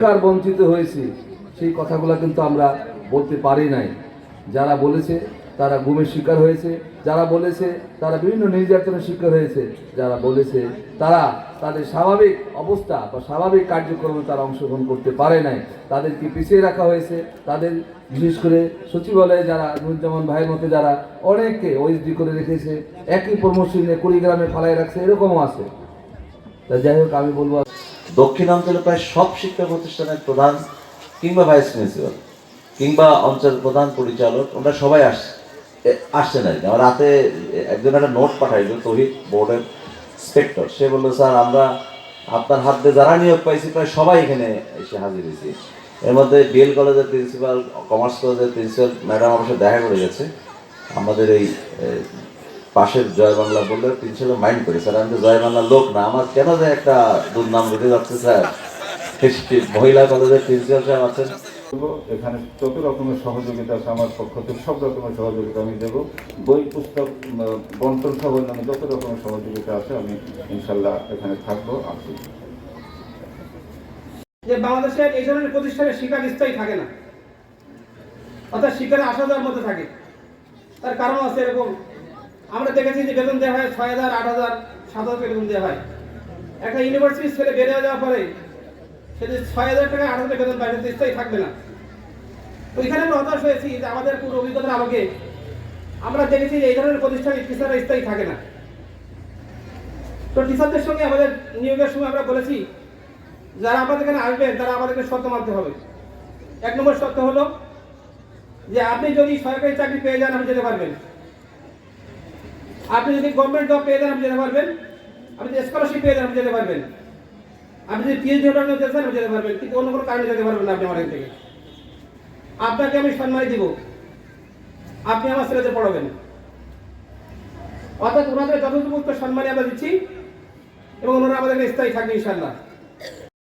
বঞ্চিত হয়েছে, সেই কথাগুলো কিন্তু আমরা বলতে পারি নাই। যারা বলেছে, তারা গুমের শিকার হয়েছে। যারা বলেছে, তারা বিভিন্ন নির্যাতনের শিকার হয়েছে। যারা বলেছে, তারা তাদের স্বাভাবিক অবস্থা বা স্বাভাবিক কার্যক্রমে তারা অংশগ্রহণ করতে পারে নাই। তাদেরকে পিছিয়ে রাখা হয়েছে। তাদের বিশেষ করে সচিবালয়ে যারা, নুরুজ্জামান ভাইয়ের মতো যারা অনেককে ওএসডি করে রেখেছে, একই প্রমোশনে কুড়িগ্রামে ফালাই রাখছে, এরকমও আছে। তা যাই হোক, আমি বলব দক্ষিণাঞ্চলে প্রায় সব শিক্ষা প্রতিষ্ঠানের প্রধান কিংবা ভাইস প্রিন্সিপাল কিংবা অঞ্চল প্রধান পরিচালক ওরা সবাই আস আসছেন আর কি। আমার রাতে একজন একটা নোট পাঠাইলো, তহিদ বোর্ডের ইন্সপেক্টর সে বলল, স্যার, আমরা আপনার হাত যারা নিয়োগ পাইছি, প্রায় সবাই এখানে এসে হাজির হয়েছি। এর মধ্যে বিএল কলেজের প্রিন্সিপাল কমার্স কলেজের প্রিন্সিপাল ম্যাডাম আমার সাথে দেখা করে গেছে। আমাদের এই পাশের জয় বাংলা বললে প্রিন্সিপাল মাইন্ড করে স্যার আমি জয় বাংলার লোক না আমার কেন যে একটা দুর্নাম ঘটে যাচ্ছে স্যার? মহিলা কলেজের প্রিন্সিপাল সাহেব আছেন। এখানে যত রকমের সহযোগিতা আছে আমার পক্ষ থেকে সব রকমের সহযোগিতা আমি দেব। বই পুস্তক বন্টন সহ অন্যান্য যত রকমের সহযোগিতা আছে আমি ইনশাল্লাহ এখানে থাকব আসি যে বাংলাদেশের এই ধরনের প্রতিষ্ঠানে শিকার স্থায়ী থাকে না। অর্থাৎ শিকারে আসা যাওয়ার মধ্যে থাকে। তার কারণ আছে এরকম আমরা দেখেছি যে বেতন দেওয়া হয় ছয় হাজার, আট হাজার, সাত হাজার বেতন দেওয়া হয়। একটা ইউনিভার্সিটির ছেলে বেড়ে যাওয়ার পরে সে যদি ছয় হাজার টাকা, আট হাজার বেতন পায় স্থায়ী থাকবে না। ওইখানে আমরা হতাশ হয়েছি যে আমাদের পুরো অভিজ্ঞতার আলোকে আমরা দেখেছি যে এই ধরনের প্রতিষ্ঠানে টিচাররা স্থায়ী থাকে না। তো টিচারদের সঙ্গে আমাদের নিয়োগের সময় আমরা বলেছি, যারা আমাদের এখানে আসবেন, তারা আমাদেরকে শর্ত মানতে হবে। এক নম্বর শর্ত হলো যে আপনি যদি সরকারি চাকরি পেয়ে যান, আপনি যেতে পারবেন। আপনি যদি গভর্নমেন্ট জব পেয়ে যান, আপনি যেতে পারবেন। আপনি যদি স্কলারশিপ পেয়ে যান, আপনি যেতে পারবেন। আপনি যদি পিএইচডি অর্ডার যেতে চান, আপনি যেতে পারবেন। কিন্তু অন্য কোনো কারণে যেতে পারবেন না আপনি আমার থেকে। আপনাকে আমি সম্মান দিব। আপনি আমার ছেলেদের পড়াবেন। অর্থাৎ ওনাদের যথাযথ সম্মানে আমরা দিচ্ছি এবং ওনারা আমাদের স্থায়ী থাকবে ইনশাল্লাহ